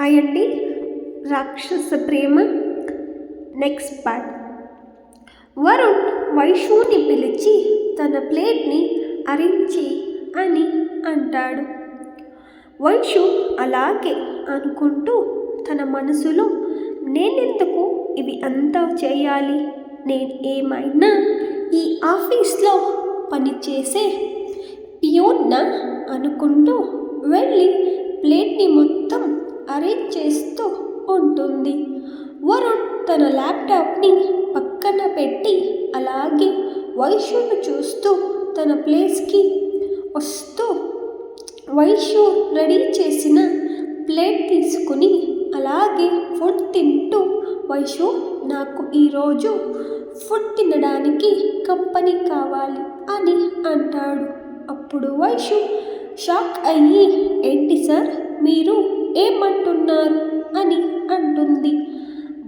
అయండి. రాక్షస ప్రేమ. Next part Varun వైషుని పిలిచి తన ప్లేట్ని అరించి అని అంటాడు. వైషు అలాగే అనుకుంటూ తన మనసులో నేనెందుకు ఇవి అంతా చేయాలి? నేను ఏమైనా ఈ ఆఫీస్లో పనిచేసే పియోన్న? అనుకుంటూ వెళ్ళి ప్లేట్ని మొత్తం అరేంజ్ చేస్తూ ఉంటుంది. వరుణ్ తన ల్యాప్టాప్ని పక్కన పెట్టి అలాగే వైశ్యును చూస్తూ తన ప్లేస్కి వస్తూ వైశ్యు రెడీ చేసిన ప్లేట్ తీసుకుని అలాగే ఫుడ్ తింటూ వైశ్యు నాకు ఈరోజు ఫుడ్ తినడానికి కంపెనీ కావాలి అని అంటాడు. అప్పుడు వైశ్యు షాక్ అయ్యి ఏంటి సార్ మీరు ఏమంటున్నారు అని అంటుంది.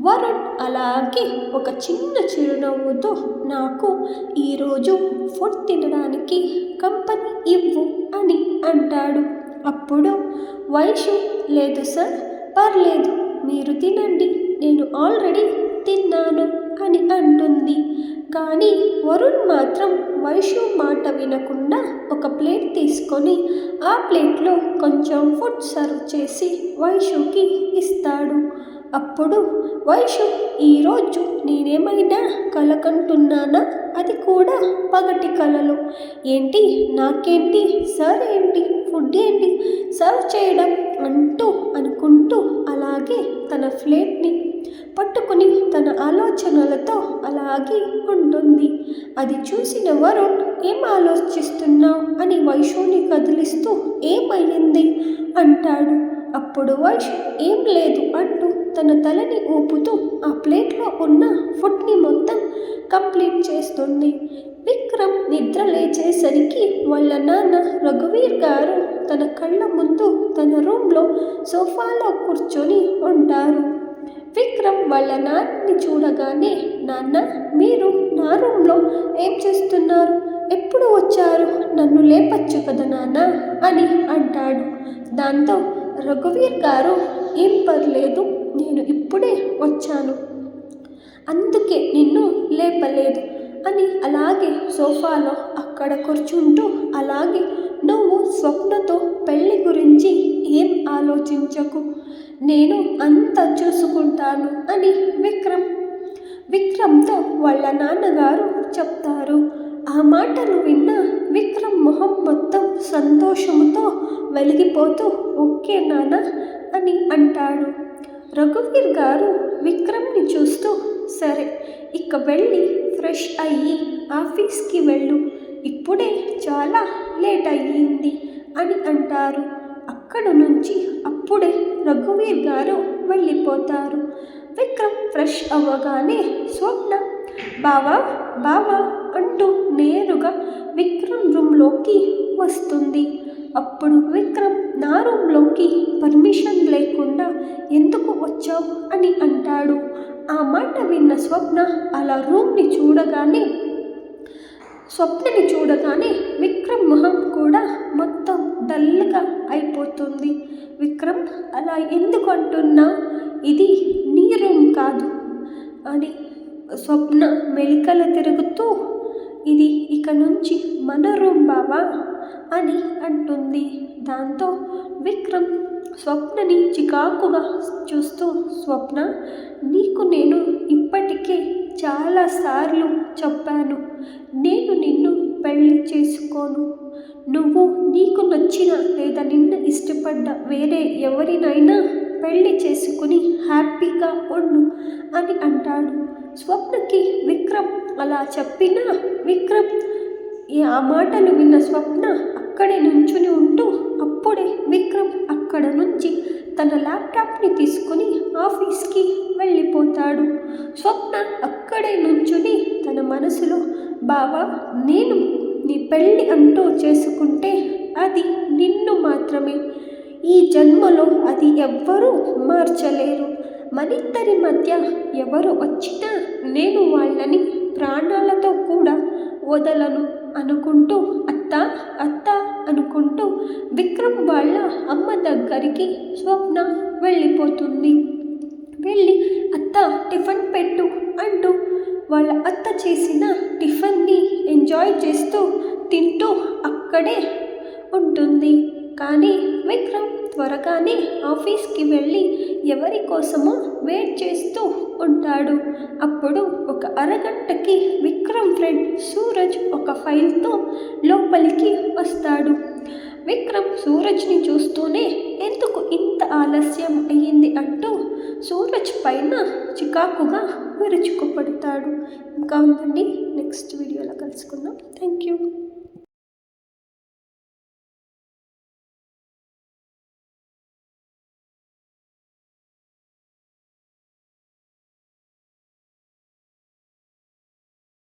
వరుణ్ అలాగే ఒక చిన్న చిరునవ్వుతో నాకు ఈరోజు ఫుడ్ తినడానికి కంపెనీ ఇవ్వు అని అంటాడు. అప్పుడు వైషు లేదు సార్ పర్లేదు మీరు తినండి నేను ఆల్రెడీ తిన్నాను అని అంటుంది. కానీ వరుణ్ మాత్రం వైషు మాట వినకుండా ఒక ప్లేట్ తీసుకొని ఆ ప్లేట్లో కొంచెం ఫుడ్ సర్వ్ చేసి వైషుకి ఇస్తాడు. అప్పుడు వైషు ఈరోజు నేనేమైనా కలకంటున్నానా? అది కూడా పగటి కలలు. ఏంటి? నాకేంటి? సార్ ఏంటి? ఫుడ్ ఏంటి? సర్వ్ చేయడం అంటూ అనుకుంటూ అలాగే తన ప్లేట్ని పట్టుకుని తన ఆలోచనలతో అలాగే ఉంటుంది. అది చూసిన వరుణ్ ఏం ఆలోచిస్తున్నావు? అని వైషుని కదిలిస్తూ ఏమైంది? అంటాడు. అప్పుడు వైష్ ఏం లేదు అంటూ తన తలని ఊపుతూ ఆ ప్లేట్లో ఉన్న ఫుడ్ని మొత్తం కంప్లీట్ చేస్తుంది. విక్రమ్ నిద్ర లేచేసరికి వాళ్ళ నాన్న రఘువీర్ గారు తన కళ్ళ ముందు తన రూమ్లో సోఫాలో కూర్చొని ఉంటారు. విక్రమ్ వాళ్ళ నాన్నని చూడగానే నాన్న మీరు నా రూమ్లో ఏం చేస్తున్నారు? ఎప్పుడు వచ్చారు? నన్ను లేపచ్చు కదా నాన్న అని అంటాడు. దాంతో రఘువీర్ గారు ఏం పర్లేదు నేను ఇప్పుడే వచ్చాను. అందుకే నిన్ను లేపలేదు అని అలాగే సోఫాలో అక్కడ కూర్చుంటూ అలాగే నువ్వు స్వప్నతో పెళ్ళి గురించి ఏం ఆలోచించకు. నేను అంతా చూసుకుంటాను అని విక్రమ్ విక్రమ్తో వాళ్ళ నాన్నగారు చెప్తారు. ఆ మాటలు విన్న విక్రమ్ మొహం మొత్తం సంతోషముతో వెలిగిపోతూ ఓకే నాన్న అని అంటాడు. రఘువీర్ గారు విక్రమ్ని చూస్తూ సరే ఇక వెళ్ళి ఫ్రెష్ అయ్యి ఆఫీస్కి వెళ్ళు. ఇప్పుడే చాలా లేట్ అయ్యింది అని అంటారు. అక్కడ నుంచి అప్పుడే రఘువీర్ గారు వెళ్ళిపోతారు. విక్రమ్ ఫ్రెష్ అవ్వగానే స్వప్న బావా బావా అంటూ నేరుగా విక్రమ్ రూమ్లోకి వస్తుంది. అప్పుడు విక్రమ్ నా రూమ్లో రూమ్లోకి పర్మిషన్ లేకుండా ఎందుకు వచ్చావు అని అంటాడు. ఆ మాట విన్న స్వప్న అలా రూమ్ని చూడగానే స్వప్నని చూడగానే విక్రమ్ మొహం కూడా మొత్తం డల్గా అయిపోతుంది. విక్రమ్ అలా ఎందుకు అంటున్నా? ఇది నీ రూమ్ కాదు అని స్వప్న మెలికల తిరుగుతూ ఇది ఇక నుంచి మన రూమ్ బావా? అని అంటుంది. దాంతో విక్రమ్ స్వప్నని చికాకుగా చూస్తూ స్వప్న నీకు నేను ఇప్పటికే చాలాసార్లు చెప్పాను. నేను నిన్ను పెళ్ళి చేసుకోను. నువ్వు నీకు నచ్చిన లేదా నిన్ను ఇష్టపడ్డ వేరే ఎవరినైనా పెళ్ళి చేసుకుని హ్యాపీగా ఉండు అని అంటాడు. స్వప్నకి విక్రమ్ అలా చెప్పినా విక్రమ్ ఈ ఆ మాటలు విన్న స్వప్న అక్కడే నుంచుని ఉంటూ అప్పుడే విక్రమ్ అక్కడ నుంచి తన ల్యాప్టాప్ని తీసుకుని ఆఫీస్కి వెళ్ళిపోతాడు. స్వప్న అక్కడే నుంచుని తన మనసులో బావా నేను నీ పెళ్ళి అంటూ చేసుకుంటే అది నిన్ను మాత్రమే. ఈ జన్మలో అది ఎవ్వరూ మార్చలేరు. మనిద్దరి మధ్య ఎవరు వచ్చినా నేను వాళ్ళని ప్రాణాలతో కూడా వదలను. అనుకుంటూ అత్త అత్త అనుకుంటూ విక్రమ్ వాళ్ళ అమ్మ దగ్గరికి స్వప్న వెళ్ళిపోతుంది. వెళ్ళి అత్త టిఫిన్ పెట్టు అంటూ వాళ్ళ అత్త చేసిన టిఫిన్ని ఎంజాయ్ చేస్తూ తింటూ అక్కడే ఉంటుంది. కానీ విక్రమ్ త్వరగానే ఆఫీస్కి వెళ్ళి ఎవరి కోసమో వెయిట్ చేస్తూ ఉంటాడు. అప్పుడు ఒక అరగంటకి విక్రమ్ ఫ్రెండ్ సూరజ్ ఒక ఫైల్తో లోపలికి వస్తాడు. విక్రమ్ సూరజ్ని చూస్తూనే ఎందుకు ఇంత ఆలస్యం అయ్యింది? అంటూ సూరజ్ పైన చికాకుగా విరుచుకుపడతాడు. ఇంకా ఉందండి నెక్స్ట్ వీడియోలో కలుసుకుందాం. Thank you.